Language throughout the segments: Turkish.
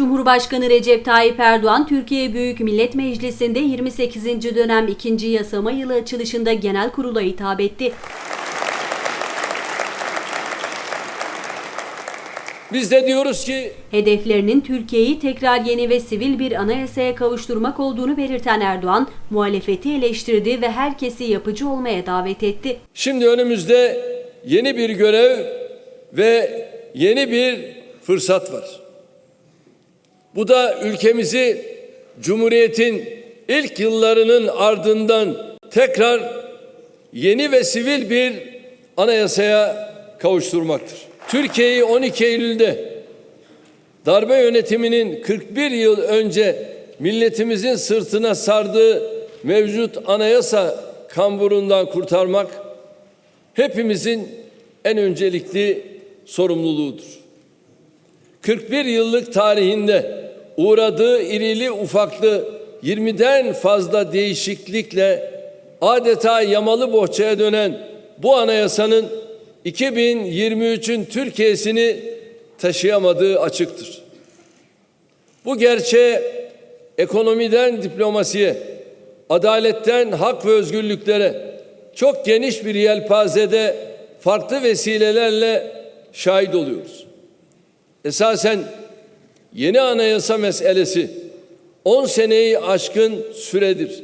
Cumhurbaşkanı Recep Tayyip Erdoğan, Türkiye Büyük Millet Meclisi'nde 28. dönem 2. yasama yılı açılışında genel kurula hitap etti. Biz de diyoruz ki Hedeflerinin Türkiye'yi tekrar yeni ve sivil bir anayasaya kavuşturmak olduğunu belirten Erdoğan, muhalefeti eleştirdi ve herkesi yapıcı olmaya davet etti. şimdi önümüzde yeni bir görev ve yeni bir fırsat var. Bu da ülkemizi Cumhuriyet'in ilk yıllarının ardından tekrar yeni ve sivil bir anayasaya kavuşturmaktır. Türkiye'yi 12 Eylül'de darbe yönetiminin 41 yıl önce milletimizin sırtına sardığı mevcut anayasa kamburundan kurtarmak hepimizin en öncelikli sorumluluğudur. 41 yıllık tarihinde uğradığı irili ufaklı 20'den fazla değişiklikle adeta yamalı bohçaya dönen bu anayasanın 2023'ün Türkiye'sini taşıyamadığı açıktır. Bu gerçeğe ekonomiden diplomasiye, adaletten hak ve özgürlüklere çok geniş bir yelpazede farklı vesilelerle şahit oluyoruz. Esasen yeni anayasa meselesi 10 seneyi aşkın süredir.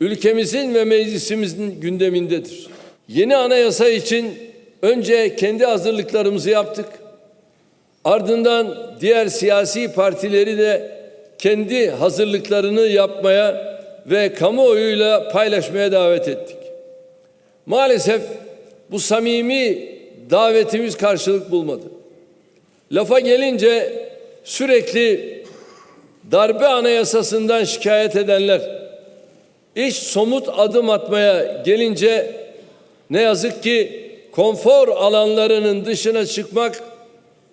Ülkemizin ve meclisimizin gündemindedir. Yeni anayasa için önce kendi hazırlıklarımızı yaptık. Ardından diğer siyasi partileri de kendi hazırlıklarını yapmaya ve kamuoyuyla paylaşmaya davet ettik. Maalesef bu samimi davetimiz karşılık bulmadı. Lafa gelince sürekli darbe anayasasından şikayet edenler iş somut adım atmaya gelince ne yazık ki konfor alanlarının dışına çıkmak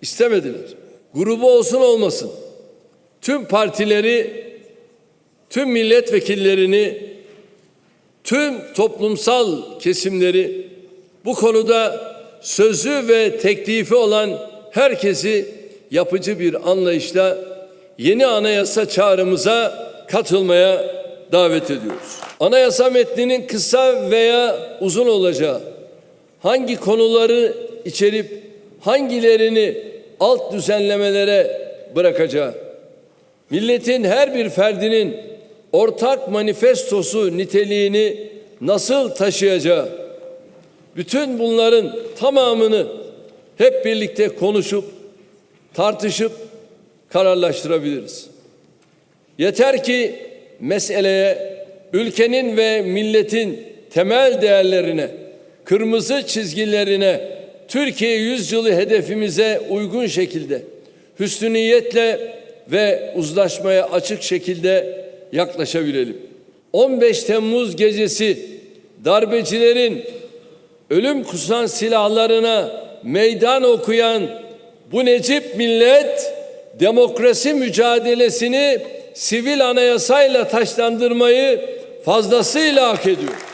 istemediler. Grubu olsun olmasın tüm partileri, tüm milletvekillerini, tüm toplumsal kesimleri bu konuda sözü ve teklifi olan herkesi yapıcı bir anlayışla yeni anayasa çağrımıza katılmaya davet ediyoruz. Anayasa metninin kısa veya uzun olacağı, hangi konuları içerip hangilerini alt düzenlemelere bırakacağı, milletin her bir ferdinin ortak manifestosu niteliğini nasıl taşıyacağı, bütün bunların tamamını hep birlikte konuşup, tartışıp kararlaştırabiliriz. Yeter ki meseleye ülkenin ve milletin temel değerlerine, kırmızı çizgilerine, Türkiye yüzyılı hedefimize uygun şekilde, hüsnü niyetle ve uzlaşmaya açık şekilde yaklaşabilelim. 15 Temmuz gecesi darbecilerin ölüm kusan silahlarına meydan okuyan bu necip millet demokrasi mücadelesini sivil anayasayla taşlandırmayı fazlasıyla hak ediyor.